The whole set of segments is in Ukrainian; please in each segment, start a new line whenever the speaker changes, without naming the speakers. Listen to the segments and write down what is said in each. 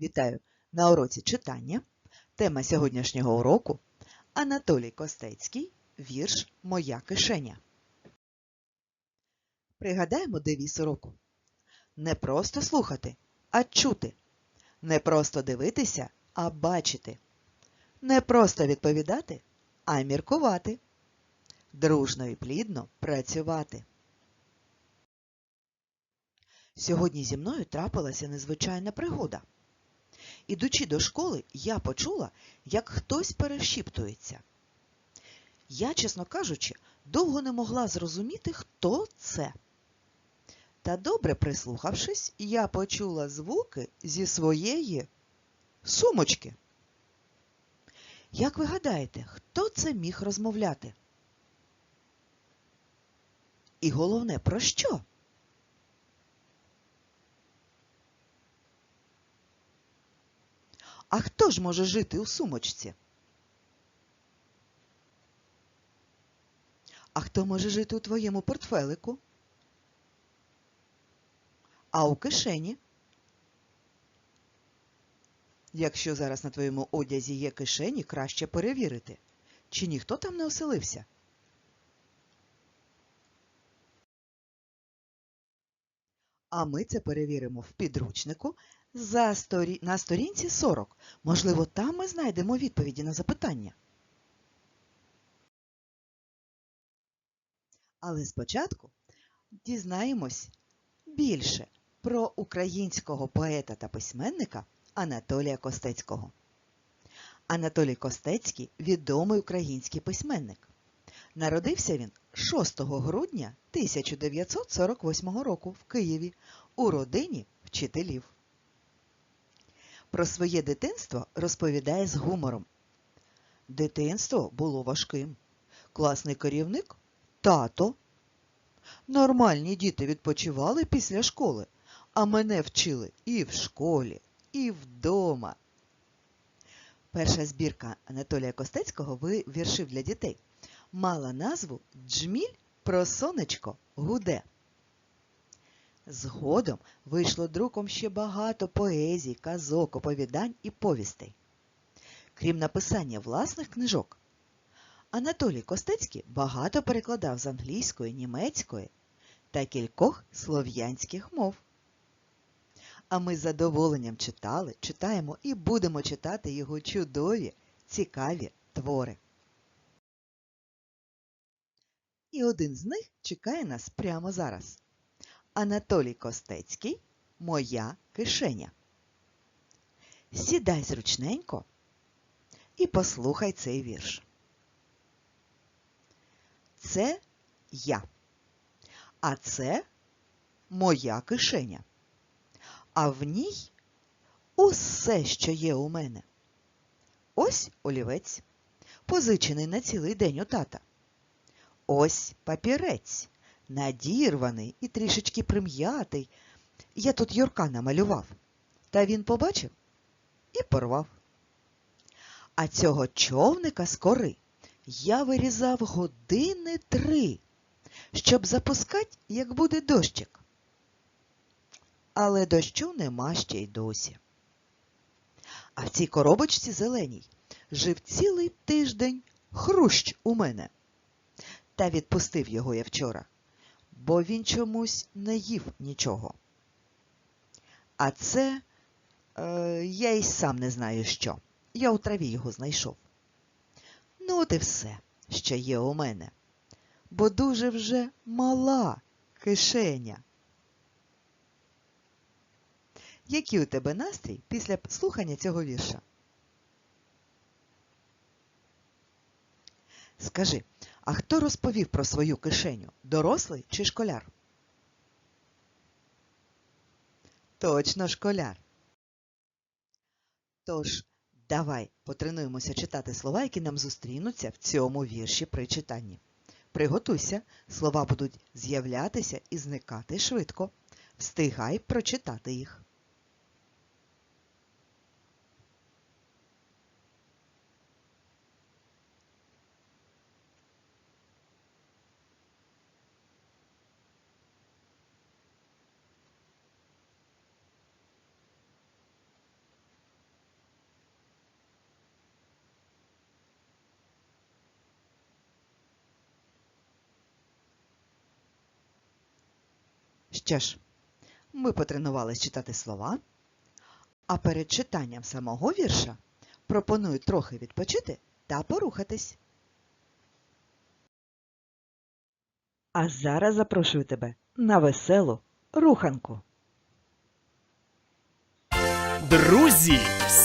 Вітаю на уроці читання. Тема сьогоднішнього уроку Анатолій Костецький. Вірш Моя кишеня. Пригадаємо девіз уроку. Не просто слухати, а чути. Не просто дивитися, а бачити. Не просто відповідати, а міркувати. Дружно і плідно працювати. Сьогодні зі мною трапилася незвичайна пригода. Ідучи до школи, я почула, як хтось перешіптується. Я, чесно кажучи, довго не могла зрозуміти, хто це. Та добре прислухавшись, я почула звуки зі своєї сумочки. Як ви гадаєте, хто це міг розмовляти? І головне, про що? А хто ж може жити у сумочці? А хто може жити у твоєму портфелику? А у кишені? Якщо зараз на твоєму одязі є кишені, краще перевірити, чи ніхто там не оселився. А ми це перевіримо в підручнику за сторі... на сторінці 40. Можливо, там ми знайдемо відповіді на запитання. Але спочатку дізнаємось більше про українського поета та письменника Анатолія Костецького. Анатолій Костецький відомий український письменник. Народився він 6 грудня 1948 року в Києві у родині вчителів. Про своє дитинство розповідає з гумором. Дитинство було важким. Класний керівник тато. Нормальні діти відпочивали після школи, а мене вчили і в школі, і вдома. Перша збірка Анатолія Костецького віршив для дітей мала назву Джміль про сонечко гуде. Згодом вийшло друком ще багато поезій, казок, оповідань і повістей. Крім написання власних книжок, Анатолій Костецький багато перекладав з англійської, німецької та кількох слов'янських мов. А ми з задоволенням читали, читаємо і будемо читати його чудові, цікаві твори. І один з них чекає нас прямо зараз. Анатолій Костецький Моя кишеня. Сідай зручненько і послухай цей вірш. Це я. А це моя кишеня. А в ній усе, що є у мене. Ось олівець, позичений на цілий день у тата. Ось папірець, надірваний і трішечки прим'ятий. Я тут Юрка намалював. Та він побачив і порвав. А цього човника з кори я вирізав години три, щоб запускати, як буде дощик. Але дощу нема ще й досі. А в цій коробочці зеленій жив цілий тиждень хрущ у мене. Та відпустив його я вчора, бо він чомусь не їв нічого. А це е, я й сам не знаю що. Я у траві його знайшов. Ну, от і все, що є у мене, бо дуже вже мала кишеня. Який у тебе настрій після слухання цього вірша? Скажи, а хто розповів про свою кишеню? Дорослий чи школяр? Точно школяр. Тож, давай потренуємося читати слова, які нам зустрінуться в цьому вірші при читанні. Приготуйся, слова будуть з'являтися і зникати швидко. Встигай прочитати їх. Що ж, ми потренувались читати слова, а перед читанням самого вірша пропоную трохи відпочити та порухатись. А зараз запрошую тебе на веселу руханку.
Друзі,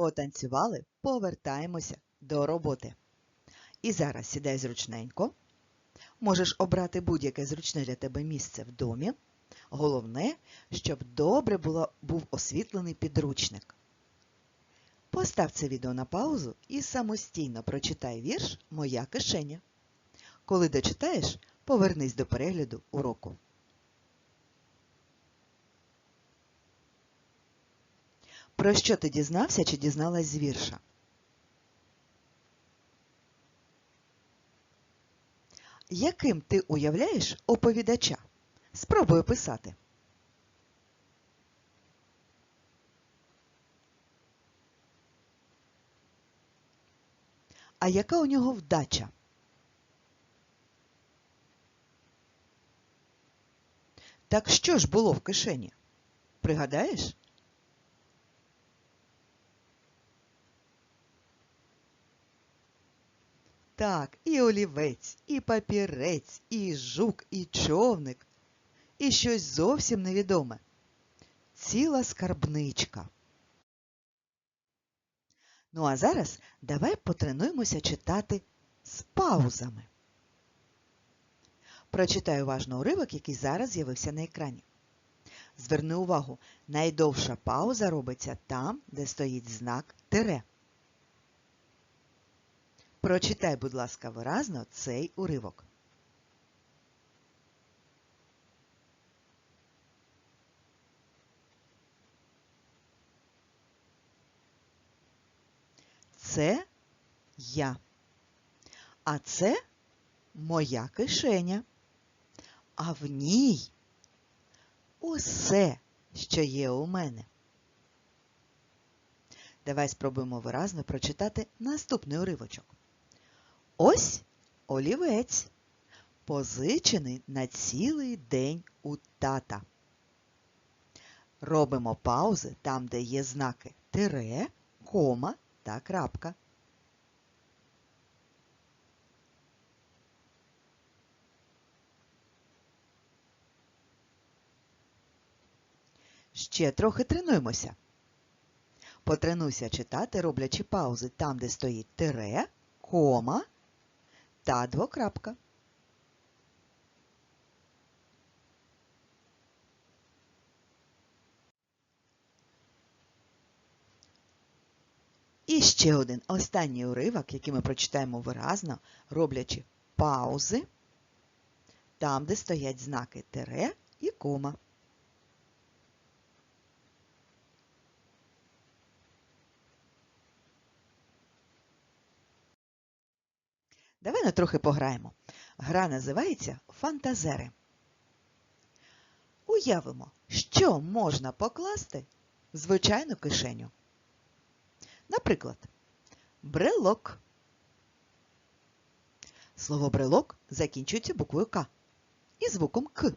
Потанцювали, повертаємося до роботи. І зараз сідай зручненько. Можеш обрати будь-яке зручне для тебе місце в домі. Головне, щоб добре було, був освітлений підручник. Постав це відео на паузу і самостійно прочитай вірш Моя кишеня. Коли дочитаєш, повернись до перегляду уроку. Про що ти дізнався чи дізналась з вірша? Яким ти уявляєш оповідача? Спробуй описати. А яка у нього вдача? Так що ж було в кишені? Пригадаєш? Так, і олівець, і папірець, і жук, і човник, і щось зовсім невідоме. Ціла скарбничка. Ну а зараз давай потренуємося читати з паузами. Прочитай уважно уривок, який зараз з'явився на екрані. Зверни увагу, найдовша пауза робиться там, де стоїть знак тире. Прочитай, будь ласка, виразно цей уривок. Це я. А це моя кишеня. А в ній усе, що є у мене. Давай спробуємо виразно прочитати наступний уривочок. Ось олівець, позичений на цілий день у тата. Робимо паузи там, де є знаки тире, кома та крапка. Ще трохи тренуємося. Потренуйся читати, роблячи паузи там, де стоїть тире, кома та двокрапка. І ще один останній уривок, який ми прочитаємо виразно, роблячи паузи там, де стоять знаки тире і кома. Давай на трохи пограємо. Гра називається Фантазери. Уявимо, що можна покласти в звичайну кишеню. Наприклад, брелок. Слово брелок закінчується буквою К і звуком К.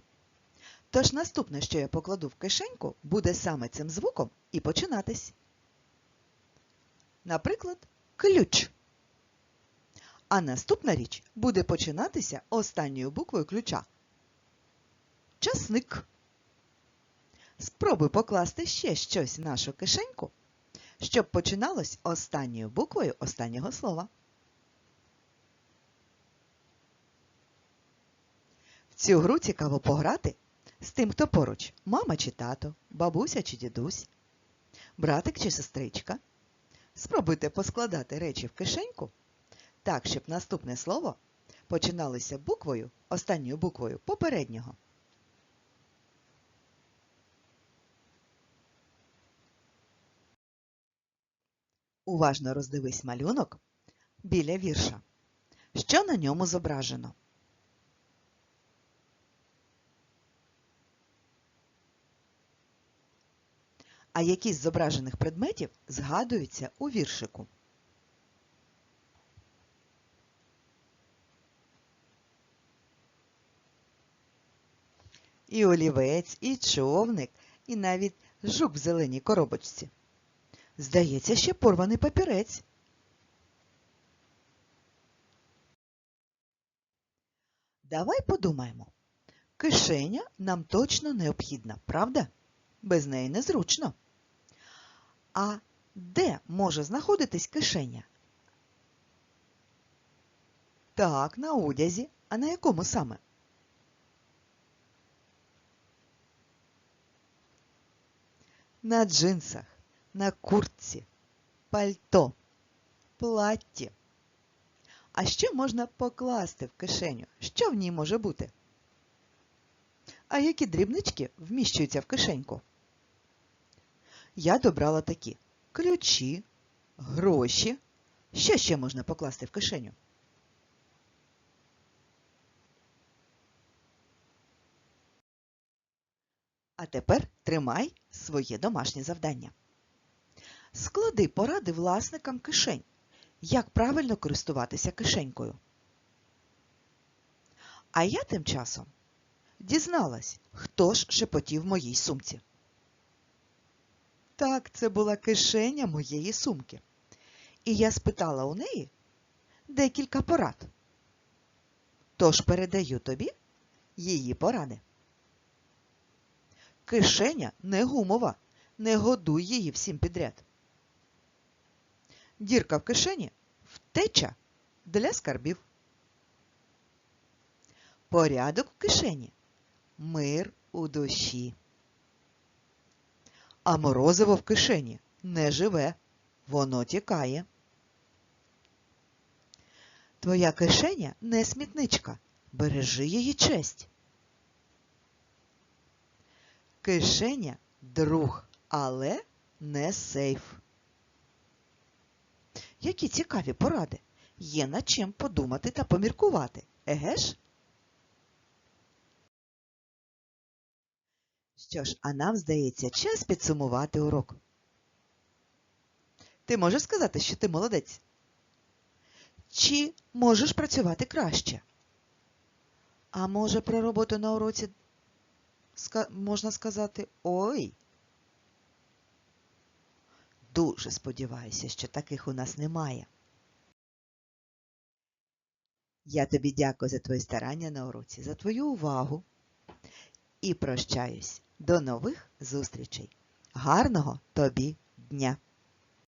Тож наступне, що я покладу в кишеньку, буде саме цим звуком і починатись. Наприклад, ключ. А наступна річ буде починатися останньою буквою ключа. Часник. Спробуй покласти ще щось в нашу кишеньку, щоб починалось останньою буквою останнього слова. В цю гру цікаво пограти з тим, хто поруч мама чи тато, бабуся чи дідусь, братик чи сестричка. Спробуйте поскладати речі в кишеньку так, щоб наступне слово починалося буквою, останньою буквою попереднього. Уважно роздивись малюнок біля вірша. Що на ньому зображено? А які з зображених предметів згадуються у віршику? І олівець, і човник, і навіть жук в зеленій коробочці. Здається, ще порваний папірець. Давай подумаємо. Кишеня нам точно необхідна, правда? Без неї незручно. А де може знаходитись кишеня? Так, на одязі. А на якому саме? На джинсах, на куртці, пальто, платті. А що можна покласти в кишеню? Що в ній може бути? А які дрібнички вміщуються в кишеньку? Я добрала такі ключі, гроші. Що ще можна покласти в кишеню? А тепер тримай своє домашнє завдання. Склади поради власникам кишень. Як правильно користуватися кишенькою. А я тим часом дізналась, хто ж шепотів моїй сумці. Так, це була кишеня моєї сумки. І я спитала у неї декілька порад. Тож передаю тобі її поради. Кишеня не гумова, не годуй її всім підряд. Дірка в кишені втеча для скарбів. Порядок в кишені мир у душі. А морозиво в кишені не живе, воно тікає. Твоя кишеня не смітничка, бережи її честь. Кишеня друг, але не сейф. Які цікаві поради. Є над чим подумати та поміркувати. Еге ж? Що ж, а нам, здається, час підсумувати урок. Ти можеш сказати, що ти молодець? Чи можеш працювати краще? А може, про роботу на уроці можна сказати ой? Дуже сподіваюся, що таких у нас немає. Я тобі дякую за твої старання на уроці, за твою увагу і прощаюсь До нових зустрічей. Гарного тобі дня!